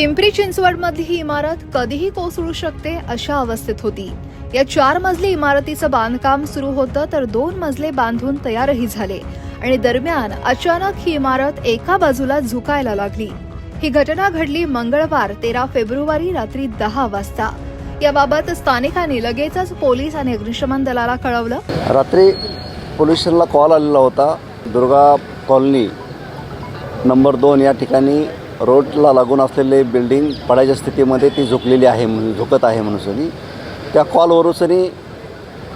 पिंपरी चिंचवडमधली ही इमारत कधीही कोसळू शकते अशा अवस्थेत होती. या चार मजली इमारतीचं बांधकाम सुरू होतं तर दोन मजले बांधून तयारही झाले आणि दरम्यान अचानक ही इमारत एका बाजूला झुकायला लागली. ही घटना घडली मंगळवार तेरा फेब्रुवारी रात्री दहा वाजता. याबाबत स्थानिकांनी लगेचच पोलीस आणि अग्निशमन दलाला कळवलं. रात्री पोलीस कॉल आलेला होता. दुर्गा कॉलनी नंबर दोन या ठिकाणी रोडला लागून असलेले बिल्डिंग पडायच्या स्थितीमध्ये ती झुकलेली आहे म्हणून झुकत आहे म्हणून सनी. त्या कॉलवरून सनी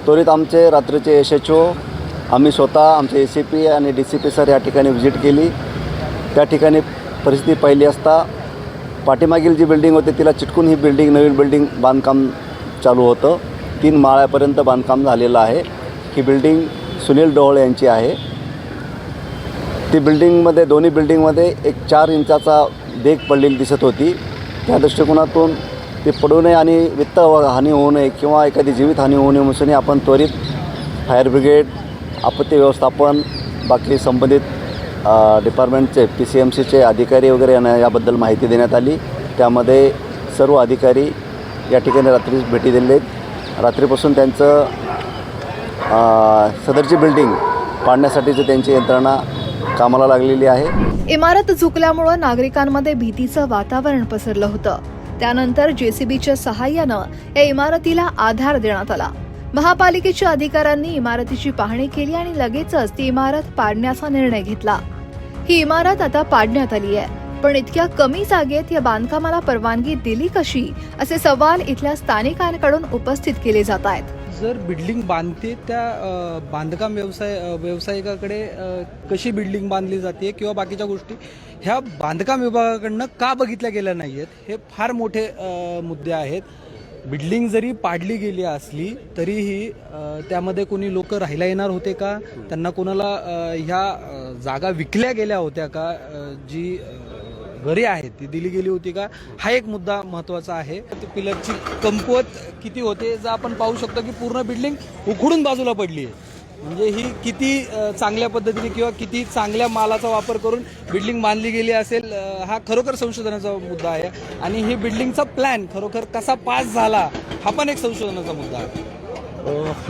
त्वरित आमचे रात्रीचे एस एच ओ आम्ही स्वतः आमचे ए सी पी आणि डी सी पी सर या ठिकाणी व्हिजिट केली. त्या ठिकाणी परिस्थिती पाहिली असता पाठीमागील जी बिल्डिंग होती तिला चिटकून ही बिल्डिंग नवीन बिल्डिंग बांधकाम चालू होतं. तीन माळ्यापर्यंत बांधकाम झालेलं आहे. ही बिल्डिंग सुनील डोहळ यांची आहे. ती बिल्डिंगमध्ये दोन्ही बिल्डिंगमध्ये एक चार इंचाचा देख पडलेली दिसत होती. त्या दृष्टिकोनातून ती पडू नये आणि वित्त हानी होऊ नये किंवा एखादी जीवितहानी होऊ नये म्हणून आपण त्वरित फायर ब्रिगेड आपत्ती व्यवस्थापन बाकी संबंधित डिपार्टमेंटचे पी सी एम सीचे अधिकारी वगैरे यांना याबद्दल माहिती देण्यात आली. त्यामध्ये सर्व अधिकारी या ठिकाणी रात्री भेटी दिले आहेत. रात्रीपासून त्यांचं सदरची बिल्डिंग पाडण्यासाठीची त्यांची यंत्रणा कामाला लागलेली आहे. इमारत झुकल्यामुळं नागरिकांमध्ये भीतीचं वातावरण पसरलं होतं. त्यानंतर जेसीबीच्या सहाय्यानं या इमारतीला आधार देण्यात आला. महापालिकेच्या अधिकाऱ्यांनी इमारतीची पाहणी केली आणि लगेचच ती इमारत पाडण्याचा निर्णय घेतला. ही इमारत आता पाडण्यात आली आहे. पण इतक्या कमी जागेत या बांधकामाला परवानगी दिली कशी? असे सवाल इथल्या स्थानिकांकडून उपस्थित केले जात आहेत. जर बिल्डिंग बांधते त्या बांधकाम व्यवसाय व्यावसायिकाकडे कशी बिल्डिंग बांधली जाते किंवा बाकीच्या गोष्टी ह्या बांधकाम विभागाकडनं का बघितल्या गेल्या नाही आहेत हे फार मोठे मुद्दे आहेत. बिल्डिंग जरी पाडली गेली असली तरीही त्यामध्ये कोणी लोक राहायला येणार होते का? त्यांना कोणाला ह्या जागा विकल्या गेल्या होत्या का? जी घरे आहेत ती दिली गेली होती का? हा एक मुद्दा महत्त्वाचा आहे. पिलरची कमकुवत किती होते जर आपण पाहू शकतो की पूर्ण बिल्डिंग उखडून बाजूला पडली आहे. म्हणजे ही किती चांगल्या पद्धतीने किंवा किती चांगल्या मालाचा वापर करून बिल्डिंग बांधली गेली असेल हा खरोखर संशोधनाचा मुद्दा आहे. आणि ही बिल्डिंगचा प्लॅन खरोखर कसा पास झाला हा पण एक संशोधनाचा मुद्दा आहे.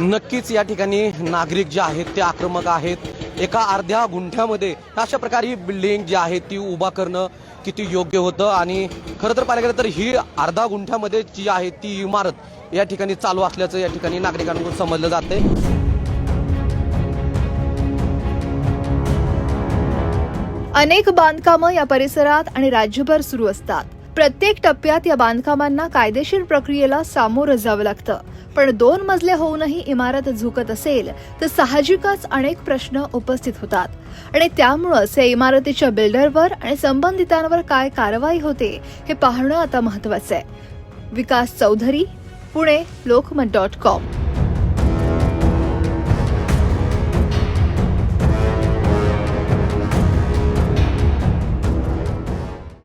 नक्कीच या ठिकाणी नागरिक जे आहेत ते आक्रमक आहेत. एका अर्ध्या गुंठ्यामध्ये अशा प्रकारे ही बिल्डिंग जी आहे ती उभा करणं किती योग्य होतं? आणि खरं तर पाहायला गेलं तर ही अर्धा गुंठ्यामध्ये जी आहे ती इमारत या ठिकाणी चालू असल्याचं या ठिकाणी नागरिकांकडून समजलं जाते अनेक बांधकामं या परिसरात आणि राज्यभर सुरू असतात. प्रत्येक टप्प्यात या बांधकामांना कायदेशीर प्रक्रियेला सामोरं जावं लागतं. पण दोन मजले होऊनही इमारत झुकत असेल तर साहजिकच अनेक प्रश्न उपस्थित होतात. आणि त्यामुळंच या इमारतीच्या बिल्डरवर आणि संबंधितांवर काय कारवाई होते हे पाहणं आता महत्वाचं आहे. Vikas Chaudhari Pune Lokmat dot com.